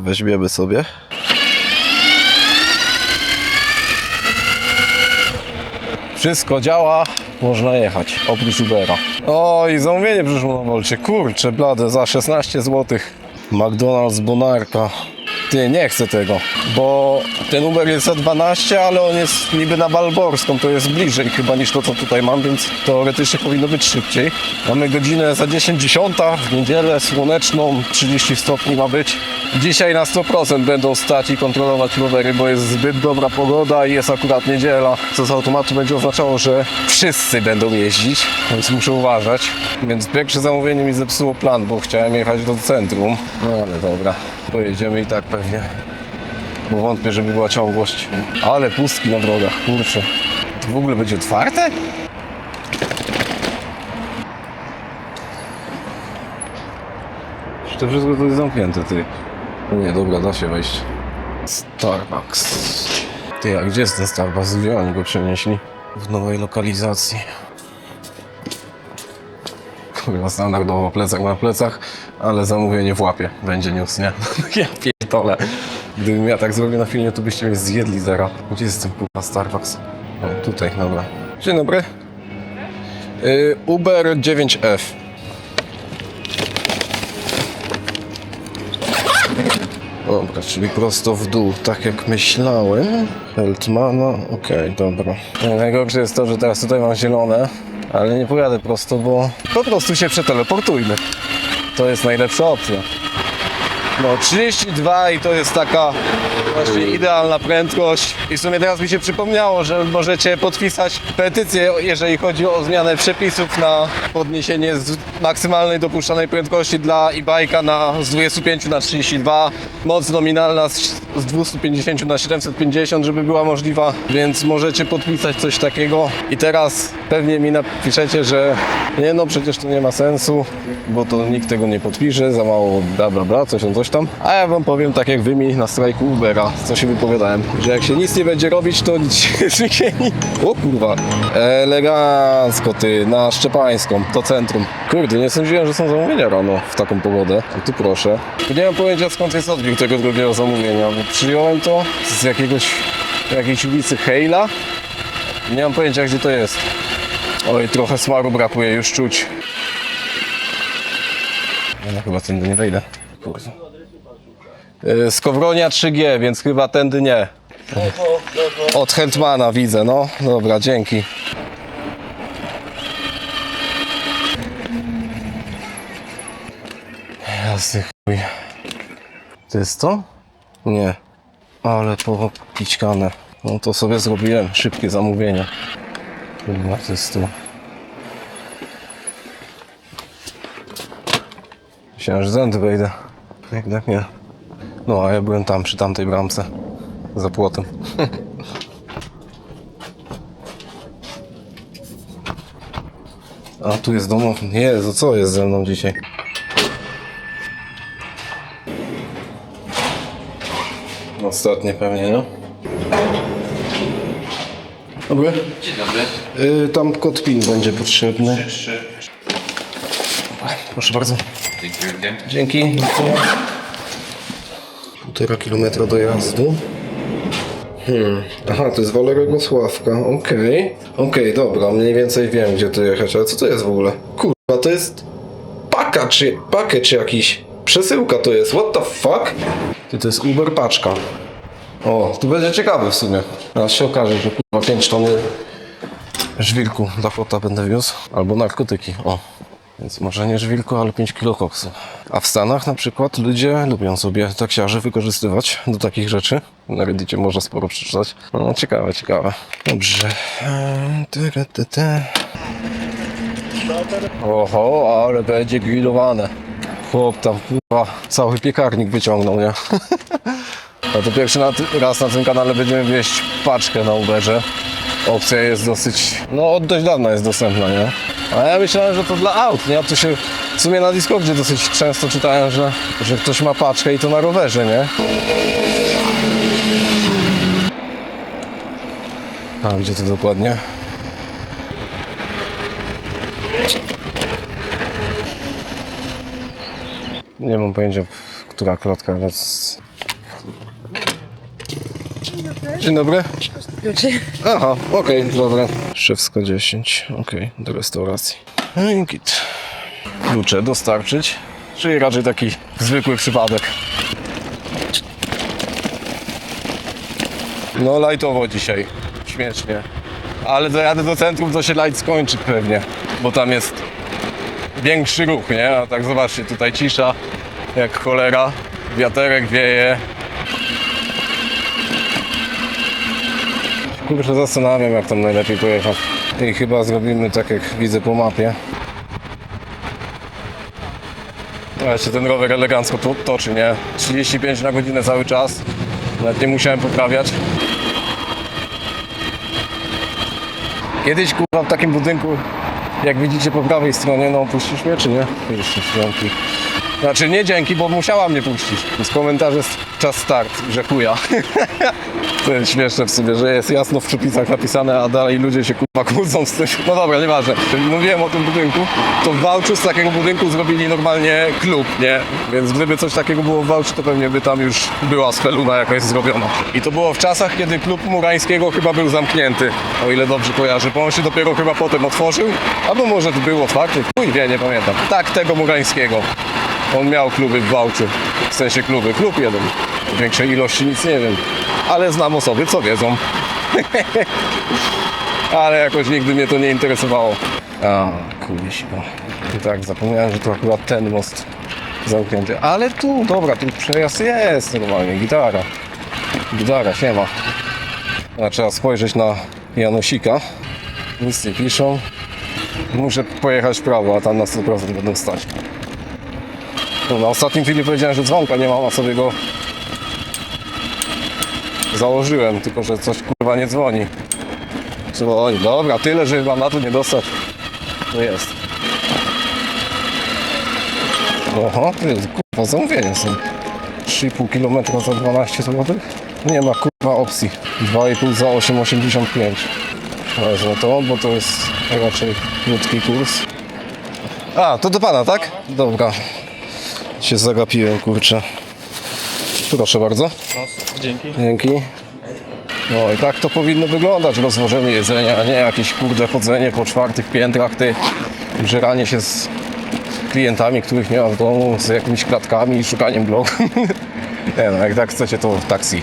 Weźmiemy sobie. Wszystko działa, można jechać, oprócz Ubera. O, i zamówienie przyszło na Wolcie. Kurczę, blade, za 16 zł. McDonald's Bonarka. Ty, nie chcę tego, bo ten Uber jest za 12, ale on jest niby na Balborską, to jest bliżej chyba niż to, co tutaj mam, więc teoretycznie powinno być szybciej. Mamy godzinę za 10, 10, w niedzielę słoneczną, 30 stopni ma być. Dzisiaj na 100% będą stać i kontrolować rowery, bo jest zbyt dobra pogoda i jest akurat niedziela, co z automatu będzie oznaczało, że wszyscy będą jeździć, więc muszę uważać. Więc pierwsze zamówienie mi zepsuło plan, bo chciałem jechać do centrum, no ale dobra, pojedziemy i tak pewnie. Bo wątpię, żeby była ciągłość. Ale pustki na drogach, kurczę. To w ogóle będzie otwarte? Czy to wszystko to jest zamknięte, ty? No Nie, dobra, da się wejść. Starbucks. Ty, a gdzie jest ten Starbucks? Gdzie oni go przenieśli? W nowej lokalizacji. Kurwa, standardowo plecak na plecach, ale zamówienie w łapie. Będzie news, nie? ja pierdolę. Gdybym ja tak zrobił na filmie, to byście mnie zjedli zero. Gdzie jest ten kurwa Starbucks? O, tutaj, dobra. Dzień dobry. Y, Uber 9F. Dobra, czyli prosto w dół, tak jak myślałem. Heltmana, okej, dobra. Najgorsze jest to, że teraz tutaj mam zielone, ale nie pojadę prosto, bo po prostu się przeteleportujmy. To jest najlepsza opcja. No 32 i to jest taka właśnie idealna prędkość. I w sumie teraz mi się przypomniało, że możecie podpisać petycję, jeżeli chodzi o zmianę przepisów na podniesienie z maksymalnej dopuszczanej prędkości dla e-bike'a na z 25 na 32, moc nominalna z, z 250 na 750, żeby była możliwa, więc możecie podpisać coś takiego. I teraz pewnie mi napiszecie, że nie no, przecież to nie ma sensu, bo to nikt tego nie podpisze, za mało bla bla bla, coś tam, coś tam. A ja wam powiem tak jak wy mi na strajku Ubera, co się wypowiadałem, że jak się nic nie będzie robić, to nic się nie... O kurwa, elegancko ty, na Szczepańską, to centrum. Kurde, nie sądziłem, że są zamówienia rano w taką pogodę. Tu proszę. Nie mam pojęcia skąd jest odbiór tego drugiego zamówienia, przyjąłem to z jakiegoś, jakiejś ulicy Hejla. Nie mam pojęcia gdzie to jest. Oj, trochę smaru brakuje, już czuć. No chyba tędy nie wejdę. Kurde. Yy, Z Kowronia 3G, więc chyba tędy nie. Od Hetmana widzę, no. Dobra, dzięki. Jasny chuj. To jest to? Nie. Ale popićkane. No to sobie zrobiłem szybkie zamówienie. Chyba to jest tu. Myślałem, że zędy wejdę. Jednak nie. No, a ja byłem tam, przy tamtej bramce. Za płotem. A tu jest domów. Jezu, co jest ze mną dzisiaj? Ostatnie pewnie, no. Dobry. Dzień dobry. Y, tam kod PIN będzie potrzebny. Proszę bardzo. Dzięki wielkie. Dzięki. Półtora kilometra dojazdu. Hmm. Aha, to jest Walerego Sławka. Okej. Okej, dobra, mniej więcej wiem, gdzie tu jechać. Ale co to jest w ogóle? Kurwa, to jest paka czy jakiś. Przesyłka to jest. What the fuck? Ty, to jest Uber paczka. O, tu będzie ciekawe w sumie. Teraz się okaże, że kurwa 5 tony żwirku dla kota będę wiózł. Albo narkotyki. O. Więc może nie żwirku, ale 5 kilo koksu. A w Stanach na przykład ludzie lubią sobie taksiarzy wykorzystywać do takich rzeczy. Na Reddicie można sporo przeczytać. No ciekawe, ciekawe. Dobrze. Oho, ale będzie grillowane. Chłop tam kurwa cały piekarnik wyciągnął, nie? No to pierwszy raz na tym kanale będziemy wieść paczkę na Uberze. Opcja jest dosyć, no od dość dawna jest dostępna, nie? A ja myślałem, że to dla aut, nie? A to się w sumie na Discordzie dosyć często czytałem, że, że ktoś ma paczkę i to na rowerze, nie? A gdzie to dokładnie? Nie mam pojęcia, która klatka, więc... Dzień dobry. Aha, okej, dobra. Szewska 10, okej, do restauracji. No git. Klucze dostarczyć, czyli raczej taki zwykły przypadek. No lajtowo dzisiaj, śmiesznie. Ale dojadę do centrum, to się light skończy pewnie, bo tam jest większy ruch, nie? A tak zobaczcie, tutaj cisza, jak cholera, wiaterek wieje, Kurczę, zastanawiam, jak tam najlepiej pojechać. I chyba zrobimy tak, jak widzę po mapie. A jeszcze ten rower elegancko to, toczy, nie? 35 na godzinę cały czas. Nawet nie musiałem poprawiać. Kiedyś, kurwa, w takim budynku, jak widzicie po prawej stronie, no puścisz mnie, czy nie? Jeszcze dzięki. Znaczy nie dzięki, bo musiała mnie puścić. Z komentarzy jest czas start, że chuja. To jest śmieszne w sumie, że jest jasno w przepisach napisane, a dalej ludzie się kurwa kłócą z tym. No dobra, nieważne. Mówiłem o tym budynku, to w Wałczu z takiego budynku zrobili normalnie klub, nie? Więc gdyby coś takiego było w Wałczu, to pewnie by tam już była speluna jakaś zrobiona. I to było w czasach, kiedy klub Murańskiego chyba był zamknięty, o ile dobrze kojarzę, bo on się dopiero chyba potem otworzył, albo może to był otwarty, chuj wie, nie pamiętam. Tak, tego Murańskiego. On miał kluby w Wałczu, w sensie kluby, klub jeden. W większej ilości nic nie wiem, ale znam osoby, co wiedzą. ale jakoś nigdy mnie to nie interesowało. A, kuliśno. I tak, zapomniałem, że to akurat ten most zamknięty. Ale tu, dobra, tu przejazd jest normalnie, gitara. Gitara, siema. A trzeba spojrzeć na Janosika. Nic nie piszą. Muszę pojechać w prawo, a tam na 100% będą stać. Na ostatnim filmie powiedziałem, że dzwonka nie mam, a sobie go założyłem, tylko że coś kurwa nie dzwoni. Dzwoni, dobra, tyle, że mam na to nie dostać. To jest. Oho, to jest kurwa zamówienia są. 3,5 km za 12 zł? Nie ma kurwa opcji. 2,5 za 8,85. Wezmę to, bo to jest raczej krótki kurs. A, to do pana, tak? Dobra. Się zagapiłem, kurczę. Proszę bardzo. Dzięki. Dzięki. No i tak to powinno wyglądać, rozwożenie jedzenia, a nie jakieś kurde chodzenie po czwartych piętrach, ty żeranie się z klientami, których nie ma w domu, z jakimiś klatkami i szukaniem blogu. nie no, jak tak chcecie, to taksi.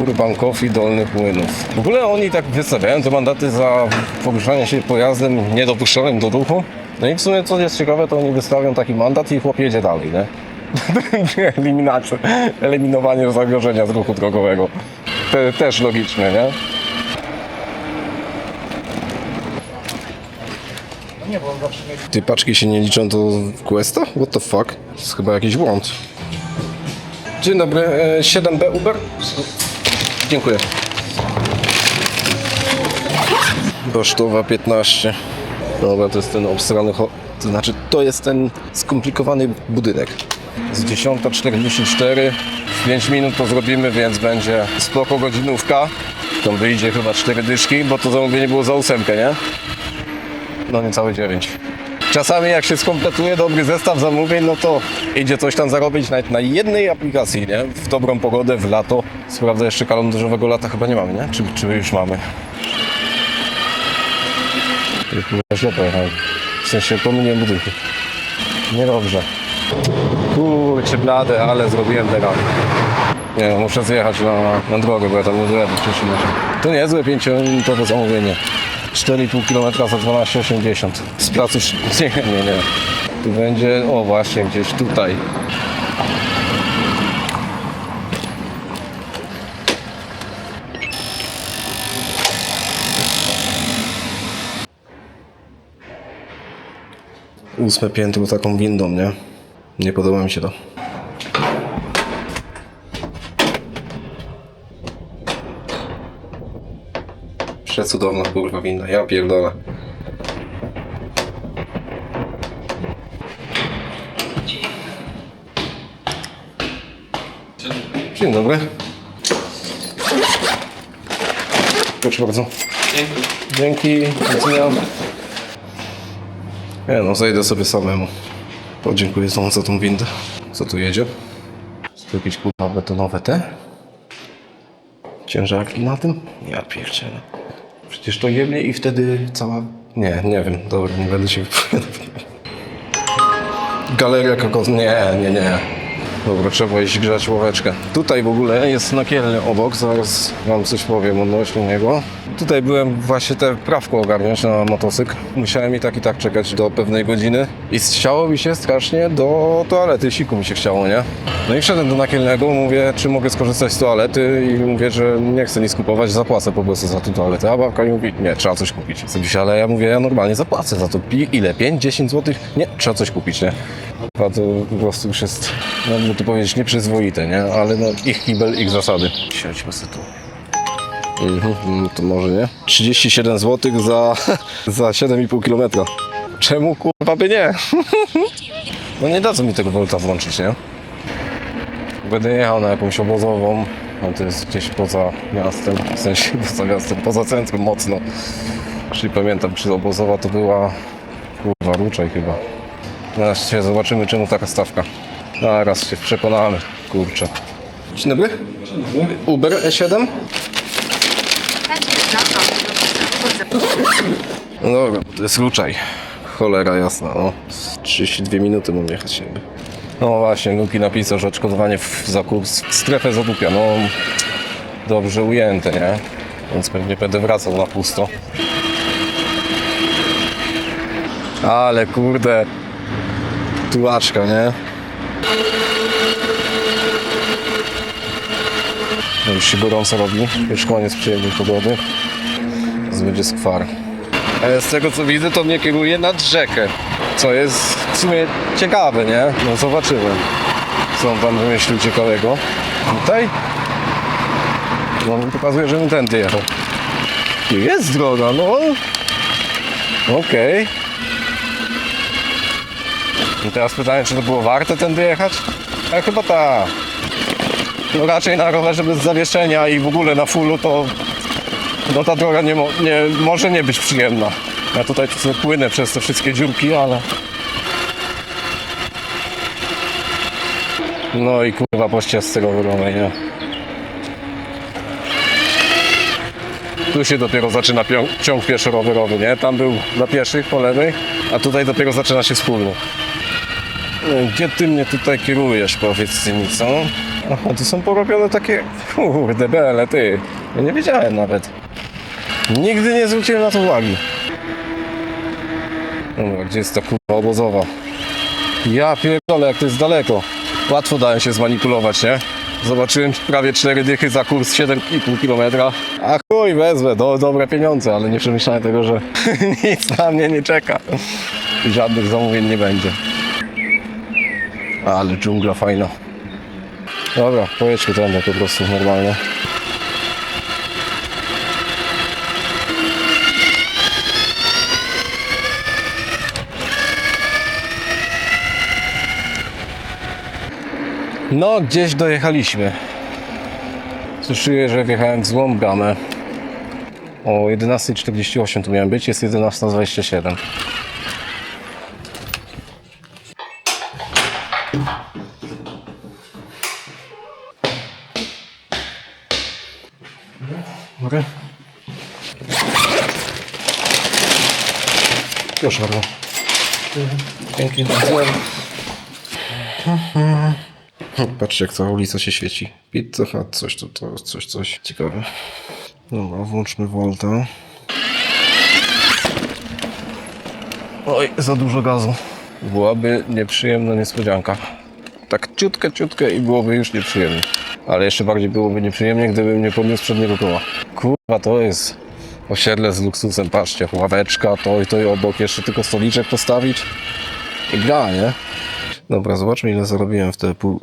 Urban Coffee Dolnych Młynów. W ogóle oni tak wystawiają te mandaty za poruszanie się pojazdem niedopuszczonym do ruchu. No i w sumie co jest ciekawe, to oni wystawią taki mandat i chłop jedzie dalej, nie? Eliminacja, eliminowanie zagrożenia z ruchu drogowego. Te, też logiczne, nie? Ty paczki się nie liczą do Questa? What the fuck? To jest chyba jakiś błąd. Dzień dobry, e, 7B Uber? Dziękuję. Bosztowa 15. Dobra, to jest ten obstrany, to znaczy to jest ten skomplikowany budynek. Z 10.44, w 5 minut to zrobimy, więc będzie spoko godzinówka. Tam wyjdzie chyba 4 dyszki, bo to zamówienie było za ósemkę, nie? No niecałe 9. Czasami jak się skompletuje dobry zestaw zamówień, no to idzie coś tam zarobić nawet na jednej aplikacji, nie? W dobrą pogodę, w lato. Sprawdzę jeszcze kalendarzowego lata chyba nie mamy, nie? Czy, czy już mamy? Chyba źle pojechałem. W sensie pomyliłem budynki. Niedobrze. Kurczę blade, ale zrobiłem teraz. Nie no, muszę zjechać na, na drogę, bo ja tam nie dojadę wcześniej. To niezłe 5-minutowe zamówienie. 4,5 km za 12,80. Z placu... Nie, nie, nie. Tu będzie... O właśnie, gdzieś tutaj. Ósme piętro taką windą, nie? Nie podoba mi się to. Przecudowna kurwa winda, ja pierdolę. Dzień dobry. Proszę bardzo. Dzięki. Dzięki. Nie no, zejdę sobie samemu. Podziękuję za, za tą windę. Co tu jedzie? To jakieś kurwa betonowe te? Ciężarki na tym? Ja pierdzielę. Przecież to jemnie i wtedy cała... Nie, nie wiem. Dobra, nie będę się wypowiadał. Galeria kokos... Nie, nie, nie. Dobra, trzeba iść grzać łoweczkę. Tutaj w ogóle jest nakielny obok, zaraz wam coś powiem odnośnie niego. Tutaj byłem właśnie te prawko ogarniać na motocykl. Musiałem i tak i tak czekać do pewnej godziny i chciało mi się strasznie do toalety, siku mi się chciało, nie? No i wszedłem do nakielnego, mówię, czy mogę skorzystać z toalety i mówię, że nie chcę nic kupować, zapłacę po prostu za tę toaletę. A babka mi mówi, nie, trzeba coś kupić. Sobie, ale ja mówię, ja normalnie zapłacę za to. Ile? 5-10 zł? Nie, trzeba coś kupić, nie? A to po prostu już jest, no by to powiedzieć, nieprzyzwoite, nie? Ale no, ich kibel, ich zasady. Siedźmy sobie tu. Mhm, no to może nie. 37 zł za, za 7,5 km. Czemu kurwa by nie? No nie dadzą mi tego Volta włączyć, nie? Będę jechał na jakąś obozową, a to jest gdzieś poza miastem, w sensie poza miastem, poza centrum mocno. Czyli pamiętam, czy obozowa to była kurwa Ruczaj chyba. Zaraz się zobaczymy, czemu taka stawka. Zaraz się przekonamy, kurczę. Dzień dobry. Uber E E7? No dobra, to jest Ruczaj. Cholera jasna, no. 32 minuty mam jechać jakby. No właśnie, Luki napisał, że odszkodowanie w, za kurs w strefę zadupia. No dobrze ujęte, nie? Więc pewnie będę wracał na pusto. Ale kurde, tułaczka, nie? Już się gorąco robi, już koniec przyjemnej pogody. Teraz będzie skwar. Ale z tego co widzę, to mnie kieruje nad rzekę. Co jest w sumie ciekawe, nie? No zobaczymy. Co on tam wymyślił ciekawego. Tutaj? No pokazuje, że mi tędy jechał. Jest droga, no. Okej. I teraz pytanie, czy to było warte tędy jechać? A chyba tak. No raczej na rowerze bez zawieszenia i w ogóle na fullu to no ta droga nie, nie może nie być przyjemna. Ja tutaj płynę przez te wszystkie dziurki, ale... No i kurwa po ścieżce rowerowej, nie? Tu się dopiero zaczyna ciąg pieszo-rowerowy, nie? Tam był dla pieszych po lewej, a tutaj dopiero zaczyna się wspólny. Gdzie ty mnie tutaj kierujesz, powiedz mi, co? Aha, tu są porobione takie, kurde, bele, ty. Ja nie wiedziałem nawet. Nigdy nie zwróciłem na to uwagi. Dobra, gdzie jest ta kurwa obozowa? Ja pierdolę, jak to jest daleko. Łatwo dałem się zmanipulować, nie? Zobaczyłem prawie 4 dychy za kurs 7,5 km. A chuj, wezmę, do, dobre pieniądze, ale nie przemyślałem tego, że nic na mnie nie czeka. Żadnych zamówień nie będzie. Ale dżungla fajna. Dobra, pojedźmy tędy po prostu normalnie. No, gdzieś dojechaliśmy. Słyszyję, że wjechałem w złą bramę. O 11.48 tu miałem być, jest 11.27. Bardzo. Dzięki bardzo. Patrzcie, jak cała ulica się świeci. Pizza Hut, coś to, to coś, coś. Ciekawe. Dobra, włączmy Volta. Oj, za dużo gazu. Byłaby nieprzyjemna niespodzianka. Tak ciutkę, ciutkę i byłoby już nieprzyjemnie. Ale jeszcze bardziej byłoby nieprzyjemnie, gdybym nie podniósł przedniego koła. Kurwa, to jest osiedle z luksusem. Patrzcie, ławeczka, to i to i obok. Jeszcze tylko stoliczek postawić. I gra, nie? Dobra, zobaczmy ile zarobiłem w te pół...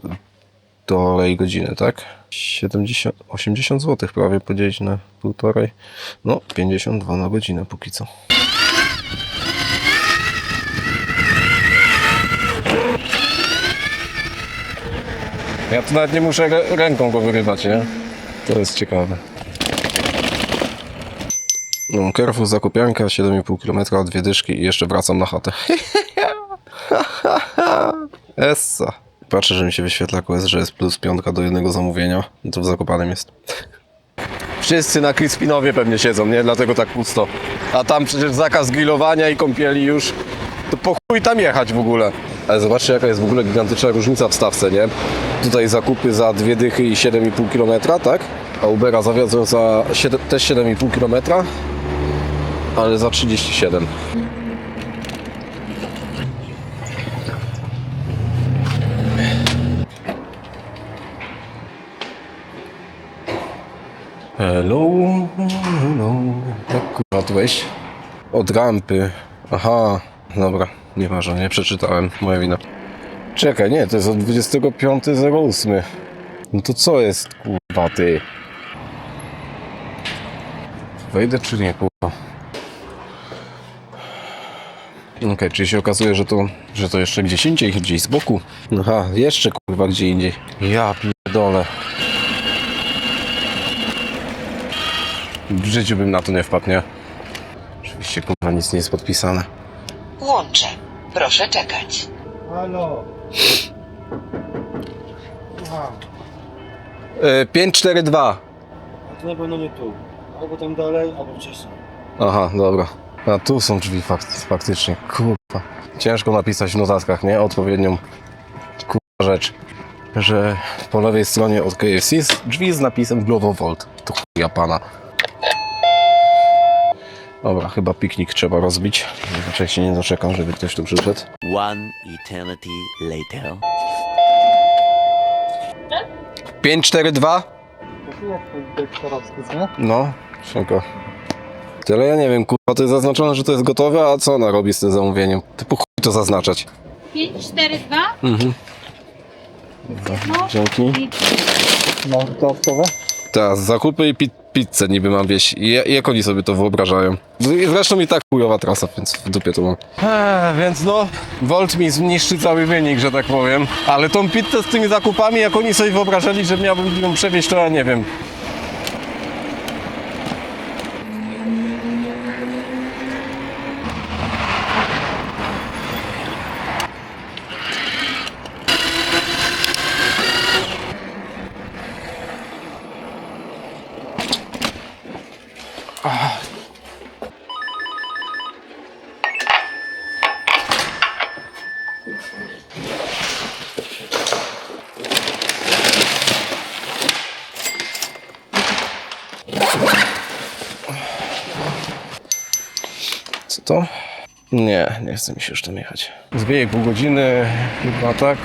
półtorej godziny, tak? 70, 80 zł prawie podzielić na półtorej. No, 52 na godzinę póki co. Ja tu nawet nie muszę rę- ręką go wyrywać, nie? To jest ciekawe. No, Carrefour zakupianka, 7,5 km, dwie dyszki i jeszcze wracam na chatę. Essa. patrzę, że mi się wyświetla quest, że jest plus piątka do jednego zamówienia, to w Zakopanem jest. Wszyscy na Crispinowie pewnie siedzą, nie? Dlatego tak pusto. A tam przecież zakaz grillowania i kąpieli już. To po chuj tam jechać w ogóle. Ale zobaczcie jaka jest w ogóle gigantyczna różnica w stawce, nie? Tutaj zakupy za dwie dychy i 7,5 km, tak? A Ubera zawiozłem za 7, też 7,5 km, ale za 37. Hello, hello. Jak kurwa? Od rampy. Aha, dobra, nieważne, nie przeczytałem, moja wina. Czekaj, nie, to jest od 25.08. No to co jest, kurwa, ty? Wejdę czy nie, kurwa? Okej, czyli się okazuje, że to, że to jeszcze gdzieś indziej, gdzieś z boku. Aha, jeszcze kurwa gdzie indziej. Ja pierdolę. W życiu bym na to nie wpadł, nie? Oczywiście kurwa nic nie jest podpisane. Łączę. Proszę czekać. Halo. Yy, 542. A to na pewno nie tu. Albo tam dalej, albo wcześniej. Aha, dobra. A tu są drzwi fakt, faktycznie. Kurwa. Ciężko napisać w notatkach, nie? Odpowiednią kurwa rzecz. Że po lewej stronie od KFC jest drzwi z napisem Glovovolt. To chuja pana. Dobra, chyba piknik trzeba rozbić. Raczej się nie doczekam, żeby ktoś tu przyszedł. One eternity later. 542? nie? No, szybko. Tyle ja nie wiem, kurwa, to jest zaznaczone, że to jest gotowe, a co ona robi z tym zamówieniem? Typu chuj to zaznaczać. 5, 4, 2. Mhm. Dzięki. No, to gotowe? Teraz zakupy i pi pizzę niby mam wieść. I ja- jak oni sobie to wyobrażają? Zresztą i tak chujowa trasa, więc w dupie to mam. Eee, więc no, Volt mi zniszczy cały wynik, że tak powiem. Ale tą pizzę z tymi zakupami, jak oni sobie wyobrażali, że miałbym ją przewieźć, to ja nie wiem. To? Nie, nie chce mi się już tam jechać. Zwieje pół godziny, chyba tak,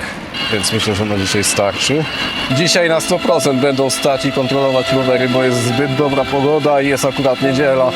więc myślę, że na dzisiaj starczy. Dzisiaj na 100% będą stać i kontrolować rowery, bo jest zbyt dobra pogoda i jest akurat niedziela.